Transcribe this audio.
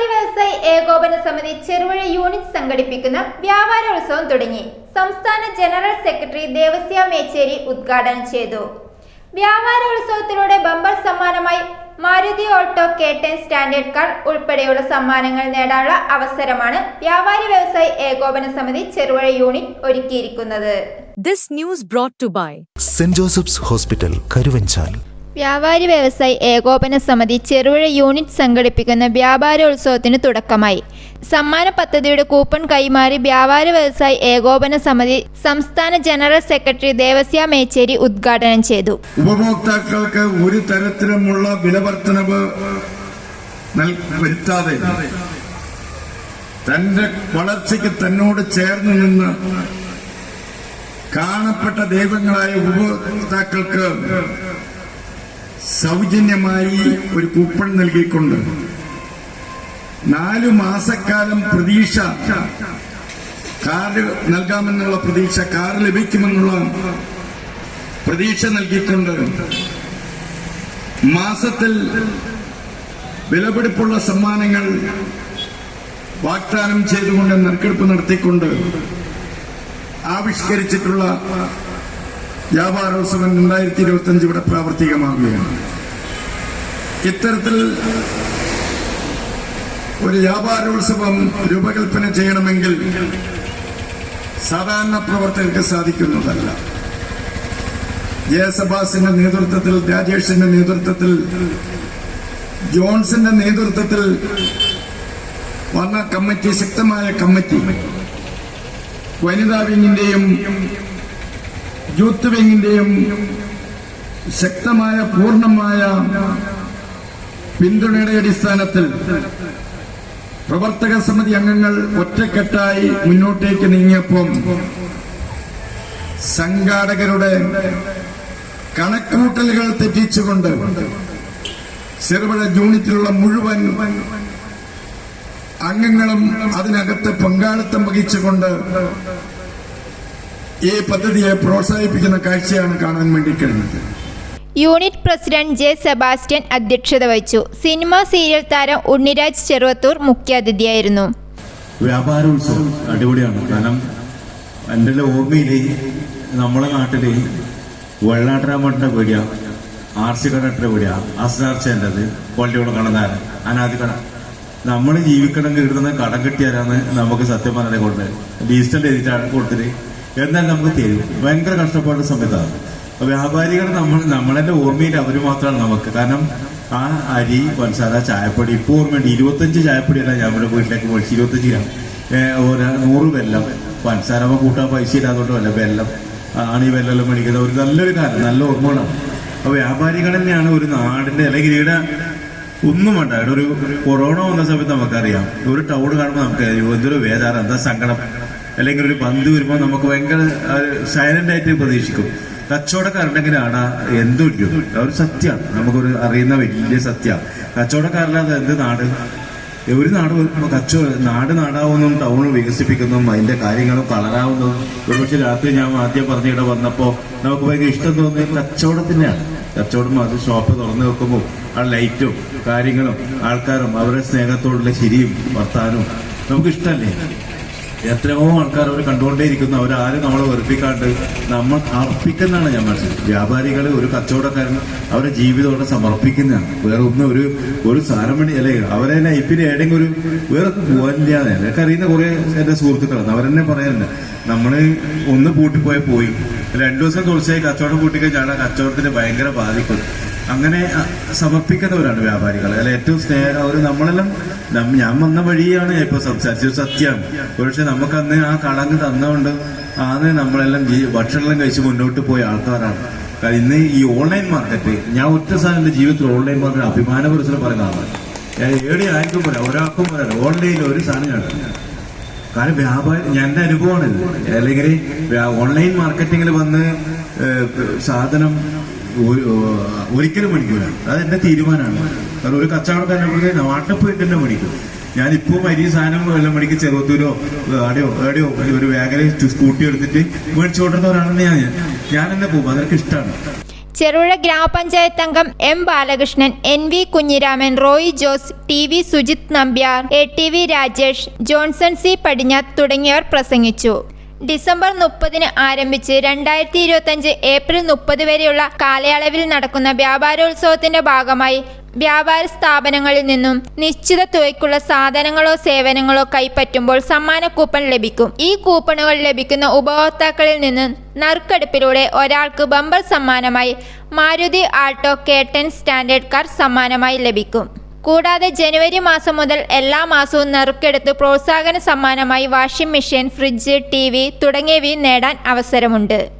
വ്യാപാരി വ്യവസായി ഏകോപന സമിതി ചെറുപുഴ യൂണിറ്റ് സംഘടിപ്പിക്കുന്ന വ്യാപാരോത്സവം തുടങ്ങി. സംസ്ഥാന ജനറൽ സെക്രട്ടറി ദേവസ്യ മേച്ചേരി ഉദ്ഘാടനം ചെയ്തു. വ്യാപാരോത്സവത്തിലൂടെ ബമ്പർ സമ്മാനമായി Maruti auto ten standard car ഉൾപ്പെടെയുള്ള സമ്മാനങ്ങൾ നേടാനുള്ള അവസരമാണ് വ്യാപാരി വ്യവസായി ഏകോപന സമിതി ചെറുപുഴ യൂണിറ്റ് ഒരുക്കിയിരിക്കുന്നത്. This news brought to by Saint Joseph's hospital Karuvanchal വ്യാപാരി വ്യവസായി ഏകോപന സമിതി ചെറുപുഴ യൂണിറ്റ് സംഘടിപ്പിക്കുന്ന വ്യാപാരോത്സവത്തിന് തുടക്കമായി. സമ്മാന പദ്ധതിയുടെ കൂപ്പൺ കൈമാറി വ്യാപാര വ്യവസായി ഏകോപന സമിതി സംസ്ഥാന ജനറൽ സെക്രട്ടറി ദേവസ്യ മേച്ചേരി ഉദ്ഘാടനം ചെയ്തു. ഉപഭോക്താക്കൾക്ക് ഒരു തരത്തിലുമുള്ള വിലവർത്തനവ് വരുത്താതെ തന്റെ വളർച്ചയ്ക്ക് തന്നോട് ചേർന്ന് നിന്ന് കാണപ്പെട്ട ദൈവങ്ങളായ ഉപഭോക്താക്കൾക്ക് സൗജന്യമായി ഒരു കൂപ്പൺ നൽകിക്കൊണ്ട് നാലു മാസക്കാലം പ്രതീക്ഷ കാർഡ് നൽകാമെന്നുള്ള പ്രതീക്ഷ കാർ ലഭിക്കുമെന്നുള്ള പ്രതീക്ഷ നൽകിക്കൊണ്ട് മാസത്തിൽ വിലപിടിപ്പുള്ള സമ്മാനങ്ങൾ വാഗ്ദാനം ചെയ്തുകൊണ്ട് നറുക്കെടുപ്പ് നടത്തിക്കൊണ്ട് ആവിഷ്കരിച്ചിട്ടുള്ള വ്യാപാരോത്സവം രണ്ടായിരത്തി ഇരുപത്തി അഞ്ച് ഇവിടെ പ്രാവർത്തികമാകുകയാണ് ഇത്തരത്തിൽ ഒരു വ്യാപാരോത്സവം രൂപകൽപ്പന ചെയ്യണമെങ്കിൽ സാധാരണ പ്രവർത്തകർക്ക് സാധിക്കുന്നതല്ല. ജയസഭാസിന്റെ നേതൃത്വത്തിൽ രാജേഷിന്റെ നേതൃത്വത്തിൽ ജോൺസിന്റെ നേതൃത്വത്തിൽ വന്ന കമ്മിറ്റി ശക്തമായ കമ്മിറ്റി വനിതാ വിങ്ങിന്റെയും യൂത്ത് വിങ്ങിന്റെയും ശക്തമായ പൂർണമായ പിന്തുണയുടെ അടിസ്ഥാനത്തിൽ പ്രവർത്തക സമിതി അംഗങ്ങൾ ഒറ്റക്കെട്ടായി മുന്നോട്ടേക്ക് നീങ്ങിയപ്പം സംഘാടകരുടെ കണക്കൂട്ടലുകൾ തെറ്റിച്ചുകൊണ്ട് ചെറുപുഴ യൂണിറ്റിലുള്ള മുഴുവൻ അംഗങ്ങളും അതിനകത്ത് പങ്കാളിത്തം വഹിച്ചുകൊണ്ട് ഈ പദ്ധതിയെ പ്രോത്സാഹിപ്പിക്കുന്ന കാഴ്ചയാണ് കാണാൻ വേണ്ടി കഴിഞ്ഞത്. യൂണിറ്റ് പ്രസിഡന്റ് ജെ സെബാസ്റ്റ്യൻ അധ്യക്ഷത വഹിച്ചു. സിനിമ സീരിയൽ താരം ഉണ്ണിരാജ് ചെറുവത്തൂർ മുഖ്യാതിഥിയായിരുന്നു വ്യാപാരോത്സവം അടിപൊളിയാണ്. കാരണം എന്റെ ഓർമ്മയിൽ നമ്മുടെ നാട്ടിലെ വെള്ളാട്ടരാമട്ട പീടിയ. ആർ സി കടയുടെ പീടിയ. അസ്നാർച്ചേന്റെത് പള്ളിയോട് കടന്നാരൻ അനാദി കട. നമ്മൾ ജീവിക്കണമെങ്കിൽ ഇടുന്ന കടം കിട്ടിയാലാണ് നമുക്ക് സത്യം പറഞ്ഞാൽ കൊണ്ട്. ഡിജിറ്റൽ എഴുതിയിട്ടാണ് കൊടുത്തിട്ട് എന്നാൽ നമുക്ക് തരും. ഭയങ്കര കഷ്ടപ്പാടുള്ള സമയത്താണ്. വ്യാപാരികൾ നമ്മൾ നമ്മളെന്റെ ഓർമ്മയിൽ അവർ മാത്രമാണ് നമുക്ക്. കാരണം ആ അരി പഞ്ചസാര ചായപ്പൊടി ഇപ്പോൾ ഓർമ്മയുണ്ട്. ഇരുപത്തഞ്ച് ചായപ്പൊടിയല്ല നമ്മുടെ വീട്ടിലേക്ക് മേടിച്ചു ഇരുപത്തഞ്ച് ഗ്രാം. ഒരു നൂറ് വെല്ലം. പഞ്ചസാര കൂട്ടാൻ പൈസ ഇല്ലാത്തതുകൊണ്ട് വല്ല വെല്ലം. ആണ് ഈ വെല്ലം മേടിക്കുന്നത്. ഒരു നല്ലൊരു കാര്യം നല്ല ഓർമ്മകളാണ്. അപ്പൊ വ്യാപാരികൾ തന്നെയാണ് ഒരു നാടിന്റെ അല്ലെങ്കിൽ ഇവിടെ ഒന്നും വേണ്ട. ഇവിടെ ഒരു കൊറോണ വന്ന സമയത്ത് നമുക്കറിയാം. ഒരു ടൗൺ കാണുമ്പോൾ നമുക്ക് എന്തൊരു വേദാരം എന്താ സങ്കടം. അല്ലെങ്കിൽ ഒരു പന്ത് വരുമ്പോൾ നമുക്ക് ഭയങ്കര സൈലന്റ് ആയിട്ട് പ്രതീക്ഷിക്കും. കച്ചവടക്കാരുണ്ടെങ്കിലാണ് എന്തോ ഒരു സത്യമാണ് നമുക്കൊരു അറിയുന്ന വലിയ സത്യം കച്ചവടക്കാരില്ലാതെ എന്ത് നാട്? ഒരു നാട് കച്ചവട നാട് നാടാവുന്നതും ടൗൺ വികസിപ്പിക്കുന്നതും അതിന്റെ കാര്യങ്ങളും കളറാവുന്നതും ഒരുപക്ഷെ രാത്രി ഞാൻ ആദ്യം പറഞ്ഞിവിടെ വന്നപ്പോൾ നമുക്ക് ഭയങ്കര ഇഷ്ടം തോന്നിയത് കച്ചവടത്തിനെയാണ്. കച്ചവടം അത് ഷോപ്പ് തുറന്നു വെക്കുമ്പോൾ ആ ലൈറ്റും കാര്യങ്ങളും ആൾക്കാരും അവരുടെ സ്നേഹത്തോടുള്ള ചിരിയും വർത്താനവും നമുക്ക് ഇഷ്ടമല്ലേ എത്രയോ ആൾക്കാർ അവർ കണ്ടുകൊണ്ടേയിരിക്കുന്നു അവരാരും നമ്മളെ വെറുപ്പിക്കാണ്ട് നമ്മൾ അർപ്പിക്കുന്നതാണ് ഞാൻ മനസ്സിലായി വ്യാപാരികൾ ഒരു കച്ചവടക്കാരൻ അവരുടെ ജീവിതത്തോടെ സമർപ്പിക്കുന്നതാണ്. വേറെ ഒന്നും ഒരു ഒരു സാരമണി അല്ലെ അവരെ ലൈഫിൽ ഏതെങ്കിലും ഒരു വേറെ പോകില്ല എനിക്ക് അറിയുന്ന കുറെ എന്റെ സുഹൃത്തുക്കളാണ്. അവരെന്നെ പറയാറുണ്ട് നമ്മൾ ഒന്ന് പൂട്ടിപ്പോയാൽ പോയി. രണ്ടു ദിവസം തുടർച്ചയായി കച്ചവടം പൂട്ടിക്കഴിഞ്ഞാൽ ആ കച്ചവടത്തിന് ഭയങ്കര ബാധിക്കും. അങ്ങനെ സമർപ്പിക്കുന്നവരാണ് വ്യാപാരികൾ അല്ല ഏറ്റവും സ്നേഹ അവർ നമ്മളെല്ലാം ഞാൻ വന്ന വഴിയാണ് ഇപ്പൊ സംസാരിച്ചത്. സത്യമാണ് പക്ഷെ നമുക്ക് അന്ന് ആ കളങ്ക് തന്നുകൊണ്ട് ആണ് നമ്മളെല്ലാം ഭക്ഷണമെല്ലാം കഴിച്ച് മുന്നോട്ട് പോയ ആൾക്കാരാണ്. കാരണം ഇന്ന് ഈ ഓൺലൈൻ മാർക്കറ്റ് ഞാൻ ഒറ്റ സാധനം എന്റെ ജീവിതത്തിൽ ഓൺലൈൻ മാർക്കറ്റ് അഭിമാനപുരത്തിൽ പറയുന്ന ആളാണ് ഞാൻ ഏടി ആർക്കും പറയാം ഒരാൾക്കും പറയാം ഓൺലൈനിൽ ഒരു സാധനം ഞാൻ കാരണം വ്യാപാരി എന്റെ അനുഭവമാണ് അല്ലെങ്കിൽ ഓൺലൈൻ മാർക്കറ്റിങ്ങിൽ വന്ന് സാധനം ഒരു- ഒരിക്കലും മേടിക്കൂല. അത് എന്റെ തീരുമാനമാണ് കാരണം ഒരു കച്ചവടക്കാരനെ നാട്ടിൽ പോയിട്ട് തന്നെ മേടിക്കും. ഞാനിപ്പോ അരി സാധനം വെള്ളം മേടിക്കും ചെറുത്തൂരോ ആടെയോ ഏടെയോ ഒരു വേഗന സ്കൂട്ടി എടുത്തിട്ട് മേടിച്ചു കൊണ്ടിരുന്ന ഒരാളാണ് ഞാൻ ഞാൻ തന്നെ പോകും. അതൊക്കെ ഇഷ്ടമാണ് ചെറുപുഴ ഗ്രാമപഞ്ചായത്ത് അംഗം M Balakrishnan N V Kunhiraman Roy Jose T V Sujith Nambiar A T V Rajesh Johnson C Padinjath തുടങ്ങിയവർ പ്രസംഗിച്ചു. ഡിസംബർ മുപ്പതിന് ആരംഭിച്ച് രണ്ടായിരത്തി ഇരുപത്തഞ്ച് ഏപ്രിൽ മുപ്പത് വരെയുള്ള കാലയളവിൽ നടക്കുന്ന വ്യാപാരോത്സവത്തിന്റെ ഭാഗമായി വ്യാപാര സ്ഥാപനങ്ങളിൽ നിന്നും നിശ്ചിത തുകയ്ക്കുള്ള സാധനങ്ങളോ സേവനങ്ങളോ കൈപ്പറ്റുമ്പോൾ സമ്മാന കൂപ്പൺ ലഭിക്കും. ഈ കൂപ്പണുകൾ ലഭിക്കുന്ന ഉപഭോക്താക്കളിൽ നിന്ന് നറുക്കെടുപ്പിലൂടെ ഒരാൾക്ക് ബമ്പർ സമ്മാനമായി Maruti Alto K ten standard car സമ്മാനമായി ലഭിക്കും. കൂടാതെ ജനുവരി മാസം മുതൽ എല്ലാ മാസവും നറുക്കെടുത്ത് പ്രോത്സാഹന സമ്മാനമായി വാഷിംഗ് മെഷീൻ ഫ്രിഡ്ജ് ടി തുടങ്ങിയവയും നേടാൻ അവസരമുണ്ട്.